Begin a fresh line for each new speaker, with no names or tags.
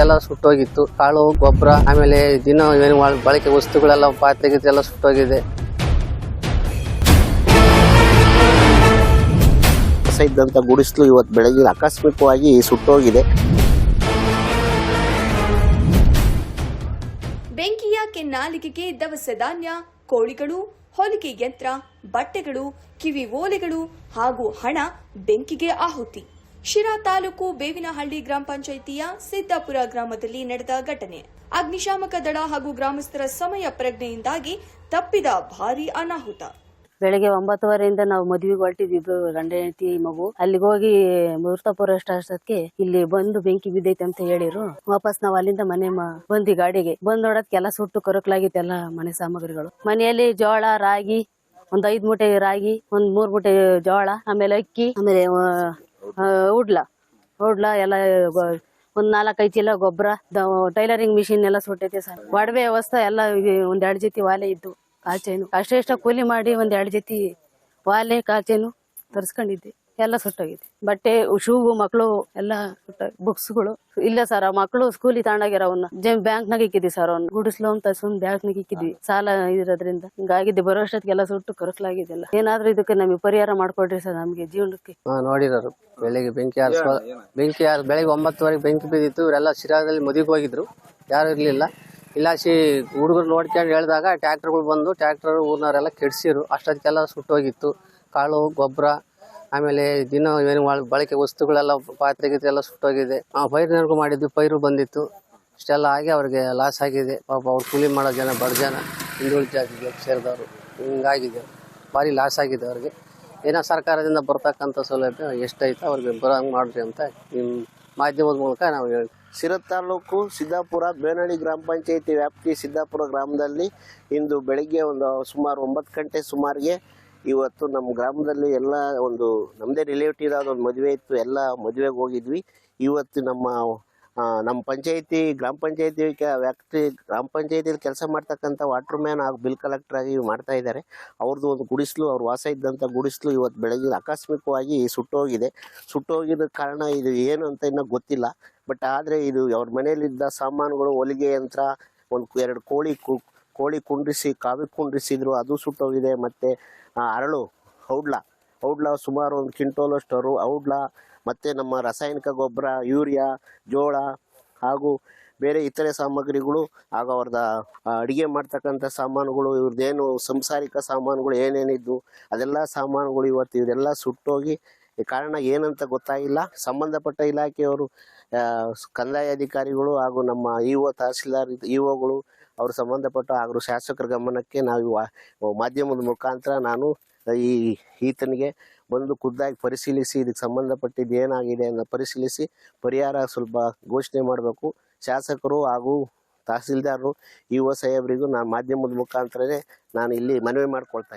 ಅಷ್ಟೊತ್ತಿಗೆಲ್ಲ ಸುಟ್ಟೋಗಿತ್ತು. ಕಾಳು ಗೊಬ್ಬರ ಆಮೇಲೆ ದಿನ ಏನು ಬಳಕೆ ವಸ್ತುಗಳೆಲ್ಲ ಪಾತ್ರೆ ಗೀತ್ರೆ ಎಲ್ಲ ಸುಟ್ಟೋಗಿದೆ.
ಇದ್ದಂಥ ಗುಡಿಸಲು ಗುಡಿಸ್ಲು ಇವತ್ತು ಬೆಳಗ್ಗೆ ಆಕಸ್ಮಿಕವಾಗಿ ಸುಟ್ಟೋಗಿದೆ.
ಬೆಂಕಿಯ ಕೆನ್ನಾಲಿಗೆಗೆ ದವಸ ಧಾನ್ಯ ಕೋಳಿಗಳು ಹೊಲಿಗೆ ಯಂತ್ರ ಬಟ್ಟೆಗಳು ಕಿವಿ ಓಲೆಗಳು ಹಾಗೂ ಹಣ ಬೆಂಕಿಗೆ ಆಹುತಿ. ಶಿರಾ ತಾಲೂಕು ಬೇವಿನಹಳ್ಳಿ ಗ್ರಾಮ ಪಂಚಾಯಿತಿಯ ಸಿದ್ದಾಪುರ ಗ್ರಾಮದಲ್ಲಿ ನಡೆದ ಘಟನೆ. ಅಗ್ನಿಶಾಮಕ ದಳ ಹಾಗೂ ಗ್ರಾಮಸ್ಥರ ಸಮಯ ಪ್ರಜ್ಞೆಯಿಂದಾಗಿ ತಪ್ಪಿದ ಭಾರಿ ಅನಾಹುತ.
ಬೆಳಗ್ಗೆ ಒಂಬತ್ತುವರೆಯಿಂದ ನಾವು ಮದುವೆಗೆ ಹೊರಟಿದ್ವಿ. ಗಂಡ ಹೆಂಡತಿ ಮಗು. ಅಲ್ಲಿಗೆ ಹೋಗಿ ಮುಹೂರ್ತಪುರ ಇಲ್ಲಿ ಬಂದು ಬೆಂಕಿ ಬಿದ್ದೈತೆ ಅಂತ ಹೇಳಿರು. ವಾಪಸ್ ನಾವು ಅಲ್ಲಿಂದ ಮನೆ ಬಂದಿ ಗಾಡಿಗೆ. ಬಂದ್ ನೋಡೋದಕ್ಕೆಲ್ಲ ಸುಟ್ಟು ಕರಕಲಾಗಿತ್ತೆಲ್ಲ ಮನೆ ಸಾಮಗ್ರಿಗಳು. ಮನೆಯಲ್ಲಿ ಜೋಳ, ರಾಗಿ, ಒಂದ್ ಐದ್ ಮೂಟೆ ರಾಗಿ, ಒಂದ್ ಮೂರ್ ಮೂಟೆ ಜೋಳ, ಆಮೇಲೆ ಅಕ್ಕಿ, ಆಮೇಲೆ ಉಡ್ಲ. ಉಡ್ಲ ಎಲ್ಲ ಒಂದ್ ನಾಲ್ಕೈದು ಚೀಲ ಗೊಬ್ಬರ ಟೈಲರಿಂಗ್ ಮಿಷಿನ್ ಎಲ್ಲ ಸುಟ್ಟೈತೆ ಸರ್. ಒಡವೆ ವ್ಯವಸ್ಥೆ ಎಲ್ಲ. ಒಂದ್ ಎರಡ್ ಜೊತೆ ವಾಲೆ ಇದ್ದು ಕಾಚೇನು ಅಷ್ಟೇ ಇಷ್ಟ ಕೂಲಿ ಮಾಡಿ ಒಂದ್ ಎರಡ್ ಜೊತೆ ವಾಲೆ ಕಾಚೇನು ತರ್ಸ್ಕೊಂಡಿದ್ದೆ. ಎಲ್ಲ ಸುಟ್ಟೋಗಿದೆ. ಬಟ್ಟೆ ಶೂ ಮಕ್ಕಳು ಎಲ್ಲ ಬುಕ್ಸ್ಗಳು ಇಲ್ಲ ಸರ್ ಮಕ್ಕಳು ಸ್ಕೂಲಿಗೆ ತಗೊಂಡಾಗ್ಯಾರ ಅವನ್ನ ಬ್ಯಾಂಕ್ ನಾಗ ಇಕ್ಕಿದ್ವಿ ಸರ್ ಅವ್ನ. ಲೋನ್ ಸುಮ್ ಬ್ಯಾಂಕ್ ನಾಗ ಇಕ್ಕಿದ್ವಿ. ಸಾಲ ಇರೋದ್ರಿಂದ. ಹಿಂಗಾಗಿದ್ದೆ ಬರೋ ಅಷ್ಟೊತ್ತಿಗೆಲ್ಲ ಸುಟ್ಟು ಕರಕಲಾಗಿದ್ದೆಲ್ಲ ಏನಾದ್ರೂ ಇದಕ್ಕೆ ನಮಗೆ ಪರಿಹಾರ ಮಾಡ್ಕೊಡ್ರಿ ಸರ್ ನಮಗೆ ಜೀವನಕ್ಕೆ.
ನೋಡಿರೋರು. ಬೆಳಿಗ್ಗೆ ಬೆಂಕಿ ಹಾರಿಸ್ಕೊ ಬೆಂಕಿ ಆರ್ ಬೆಳಿಗ್ಗೆ ಒಂಬತ್ತುವರೆಗೆ ಬೆಂಕಿ ಬಿದ್ದಿತ್ತು. ಇವರೆಲ್ಲ ಶಿರಾದಲ್ಲಿ ಮದುವೆಗೆ ಹೋಗಿದ್ರು. ಯಾರು ಇರಲಿಲ್ಲ. ಇಲ್ಲಾಸಿ ಹುಡುಗರು ನೋಡ್ಕೊಂಡು ಹೇಳಿದಾಗ ಟ್ರ್ಯಾಕ್ಟರ್ಗಳು ಬಂದು ಟ್ರ್ಯಾಕ್ಟರ್ ಊರ್ನವರೆಲ್ಲ ಕೆಡ್ಸಿರು. ಅಷ್ಟೊತ್ತಿಗೆಲ್ಲ ಸುಟ್ಟೋಗಿತ್ತು. ಕಾಳು, ಗೊಬ್ಬರ ಆಮೇಲೆ ದಿನ ಏನು ಬಳಕೆ ವಸ್ತುಗಳೆಲ್ಲ ಪಾತ್ರೆ ಗೀತ್ರೆ ಎಲ್ಲ ಸುಟ್ಟೋಗಿದೆ. ಆ ಪೈರಿನವರೆಗೂ ಮಾಡಿದ್ವಿ ಪೈರು ಬಂದಿತ್ತು. ಇಷ್ಟೆಲ್ಲ ಆಗಿ ಅವ್ರಿಗೆ ಲಾಸ್ ಆಗಿದೆ. ಪಾಪ ಅವ್ರು ಕೂಲಿ ಮಾಡೋ ಜನ, ಬಡ ಜನ, ಹಿಂದುಳಿದ ಜಾತಿಗೆ ಸೇರಿದವರು ಹಿಂಗಾಗಿದೆ. ಭಾರಿ ಲಾಸ್ ಆಗಿದೆ ಅವ್ರಿಗೆ. ಏನೋ ಸರ್ಕಾರದಿಂದ ಬರ್ತಕ್ಕಂಥ ಸೌಲಭ್ಯ ಎಷ್ಟೈತೆ ಅವ್ರಿಗೆ ಬರೋಂಗೆ ಮಾಡ್ರಿ ಅಂತ ನಿಮ್ಮ ಮಾಧ್ಯಮದ ಮೂಲಕ ನಾವು ಹೇಳಿ
ಸಿರತ್ ತಾಲೂಕು ಸಿದ್ದಾಪುರ ಬೇನಹಳ್ಳಿ ಗ್ರಾಮ ಪಂಚಾಯಿತಿ ವ್ಯಾಪ್ತಿ ಸಿದ್ದಾಪುರ ಗ್ರಾಮದಲ್ಲಿ ಇಂದು ಬೆಳಿಗ್ಗೆ ಒಂದು ಸುಮಾರು ಒಂಬತ್ತು ಗಂಟೆ ಸುಮಾರಿಗೆ ಇವತ್ತು ನಮ್ಮ ಗ್ರಾಮದಲ್ಲಿ ಎಲ್ಲ ಒಂದು ನಮ್ಮದೇ ರಿಲೇಟಿವ್ ಆದ ಒಂದು ಮದುವೆ ಇತ್ತು, ಎಲ್ಲ ಮದುವೆಗೆ ಹೋಗಿದ್ವಿ. ಇವತ್ತು ನಮ್ಮ ನಮ್ಮ ಪಂಚಾಯತಿ, ಗ್ರಾಮ ಪಂಚಾಯತಿ ವ್ಯಕ್ತಿ ಗ್ರಾಮ ಪಂಚಾಯತಿಯಲ್ಲಿ ಕೆಲಸ ಮಾಡ್ತಕ್ಕಂಥ ವಾಟರ್ ಮ್ಯಾನ್ ಹಾಗೂ ಬಿಲ್ ಕಲೆಕ್ಟರ್ ಆಗಿ ಮಾಡ್ತಾ ಇದ್ದಾರೆ ಅವ್ರದ್ದು ಒಂದು ಗುಡಿಸಲು, ಅವ್ರು ವಾಸ ಇದ್ದಂಥ ಗುಡಿಸ್ಲು ಇವತ್ತು ಬೆಳಗ್ಗೆ ಆಕಸ್ಮಿಕವಾಗಿ ಸುಟ್ಟೋಗಿದೆ ಸುಟ್ಟೋಗಿದ ಕಾರಣ ಇದು ಏನು ಅಂತ ಇನ್ನೂ ಗೊತ್ತಿಲ್ಲ. ಬಟ್ ಆದರೆ ಇದು ಅವ್ರ ಮನೆಯಲ್ಲಿದ್ದ ಸಾಮಾನುಗಳು, ಹೊಲಿಗೆ ಯಂತ್ರ, ಒಂದು ಎರಡು ಕೋಳಿ ಕೋಳಿ ಕುಂಡ್ರಿಸಿ, ಕಾವಿ ಕುಂಡ್ರಿಸಿದ್ರು, ಅದು ಸುಟ್ಟೋಗಿದೆ. ಮತ್ತು ಅರಳು, ಔಡ್ಲ. ಔಡ್ಲ ಸುಮಾರು ಒಂದು ಕ್ವಿಂಟೋಲಷ್ಟು ಅರು ಔಡ್ಲ ಮತ್ತು ನಮ್ಮ ರಾಸಾಯನಿಕ ಗೊಬ್ಬರ, ಯೂರಿಯಾ, ಜೋಳ ಹಾಗೂ ಬೇರೆ ಇತರೆ ಸಾಮಗ್ರಿಗಳು ಹಾಗೂ ಅವ್ರದ ಅಡುಗೆ ಮಾಡ್ತಕ್ಕಂಥ ಸಾಮಾನುಗಳು ಇವ್ರದ್ದೇನು ಸಂಸಾರಿಕ ಸಾಮಾನುಗಳು ಏನೇನಿದ್ದು, ಅದೆಲ್ಲ ಸಾಮಾನುಗಳು ಇವತ್ತು ಇದೆಲ್ಲ ಸುಟ್ಟೋಗಿ ಕಾರಣ ಏನಂತ ಗೊತ್ತಾಗಿಲ್ಲ. ಸಂಬಂಧಪಟ್ಟ ಇಲಾಖೆಯವರು ಕಂದಾಯ ಅಧಿಕಾರಿಗಳು ಹಾಗೂ ನಮ್ಮ ಇ ಒ ತಹಸೀಲ್ದಾರ್ ಇ ಒಗಳು ಅವರು ಸಂಬಂಧಪಟ್ಟ ಹಾಗೂ ಶಾಸಕರ ಗಮನಕ್ಕೆ ನಾವು ಮಾಧ್ಯಮದ ಮುಖಾಂತರ ನಾನು ಈ ಈತನಿಗೆ ಬಂದು ಖುದ್ದಾಗಿ ಪರಿಶೀಲಿಸಿ, ಇದಕ್ಕೆ ಸಂಬಂಧಪಟ್ಟಿದ್ದು ಏನಾಗಿದೆ ಅಂತ ಪರಿಶೀಲಿಸಿ, ಪರಿಹಾರ ಸ್ವಲ್ಪ ಘೋಷಣೆ ಮಾಡಬೇಕು. ಶಾಸಕರು ಹಾಗೂ ತಹಸೀಲ್ದಾರರು ಇ ಒ ಸಾಹೇಬರಿಗೂ ನಾನು ಮಾಧ್ಯಮದ ಮುಖಾಂತರನೇ ನಾನು ಇಲ್ಲಿ ಮನವಿ ಮಾಡ್ಕೊಳ್ತಾ